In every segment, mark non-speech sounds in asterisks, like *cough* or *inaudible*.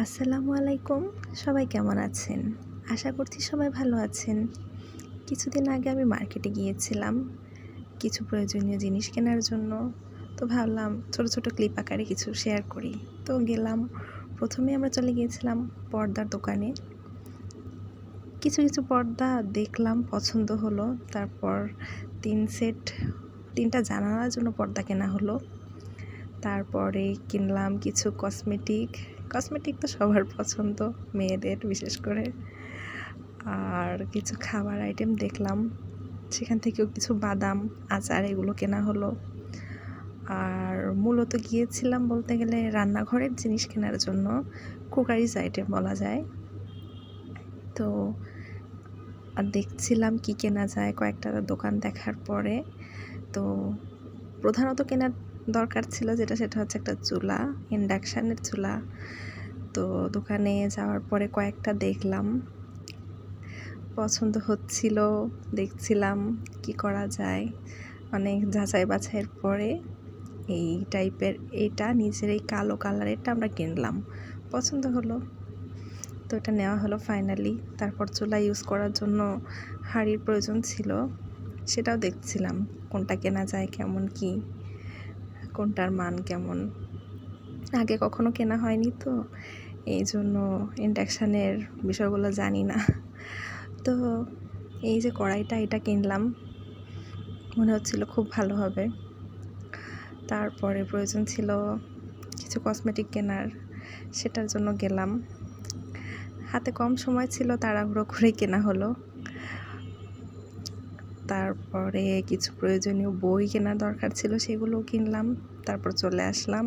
আসসালামু আলাইকুম। সবাই কেমন আছেন? আশা করছি সবাই ভালো আছেন। কিছুদিন আগে আমি মার্কেটে গিয়েছিলাম কিছু প্রয়োজনীয় জিনিস কেনার জন্য। তো ভাবলাম ছোট ছোট ক্লিপ আকারে কিছু শেয়ার করি। তো গেলাম। প্রথমে আমরা চলে গিয়েছিলাম পর্দার দোকানে। কিছু কিছু পর্দা দেখলাম, পছন্দ হলো। তারপর তিন সেট, তিনটা জানালার জন্য পর্দা কেনা হলো। তারপরে কিনলাম কিছু কসমেটিক কসমেটিক তো সবার পছন্দ, মেয়েদের বিশেষ করে। আর কিছু খাবার আইটেম দেখলাম, সেখান থেকেও কিছু বাদাম, আচার এগুলো কেনা হলো। আর মূলত গিয়েছিলাম বলতে গেলে রান্নাঘরের জিনিস কেনার জন্য, কুকারিজ আইটেম বলা যায়। তো আর দেখছিলাম কি কেনা যায় কয়েকটা দোকান দেখার পরে। তো প্রধানত কেনার দরকার ছিল যেটা, সেটা হচ্ছে একটা চুলা, ইন্ডাকশানের চুলা। তো দোকানে যাওয়ার পরে কয়েকটা দেখলাম। পছন্দ হচ্ছিল, দেখছিলাম কি করা যায়। অনেক যাচাই বাছাইয়ের পরে এই টাইপের, এটা নিজের এই কালো কালারেরটা আমরা কিনলাম। পছন্দ হলো। তো এটা নেওয়া হলো ফাইনালি তারপর চুলা ইউজ করার জন্য হাঁড়ির প্রয়োজন ছিল। সেটাও দেখছিলাম, কোনটা কেনা যায়, কেমন কি। কোনটার মান কেমন? আগে কখনো কেনা হয়নি তো এই জন্য ইন্ডাকশানের বিষয়গুলো জানি না। তো এই যে কড়াইটা এটা কিনলাম, মনে হচ্ছিল খুব ভালো হবে। তারপরে প্রয়োজন ছিল কিছু কসমেটিক কেনার, সেটার জন্য গেলাম। হাতে কম সময় ছিল, তাড়াহুড়ো করে কেনা হলো। তারপরে কিছু প্রয়োজনীয় বই কেনার দরকার ছিল সেগুলোও কিনলাম, তারপর চলে আসলাম।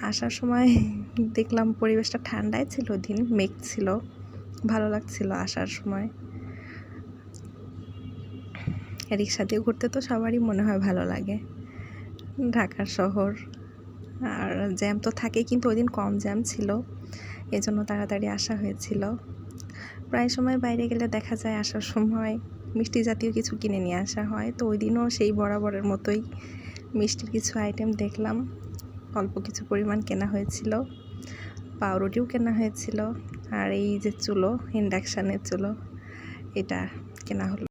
আসার সময় *laughs* দেখলাম পরিবেশটা ঠান্ডায় ছিল, দিন মেঘ ছিল, ভালো লাগছিল আসার সময়। রিক্সা দিয়ে ঘুরতে তো সবারই মনে হয় ভালো লাগে, ঢাকার শহর। আর জ্যাম তো থাকে, কিন্তু ওই দিন কম জ্যাম ছিল, এজন্য তাড়াতাড়ি আসা হয়েছিল। প্রায় সময় বাইরে গেলে দেখা যায় আসার সময় মিষ্টি জাতীয় কিছু কিনে নিয়ে আসা হয়। তো ওই দিনও সেই বরাবরের মতোই মিষ্টির কিছু আইটেম দেখলাম। অল্প কিছু পরিমাণ কেনা হয়েছিল। পাউরুটিও কেনা হয়েছিল। আর এই যে চুলো ইন্ডাকশানের চুলো, এটা কেনা হলো।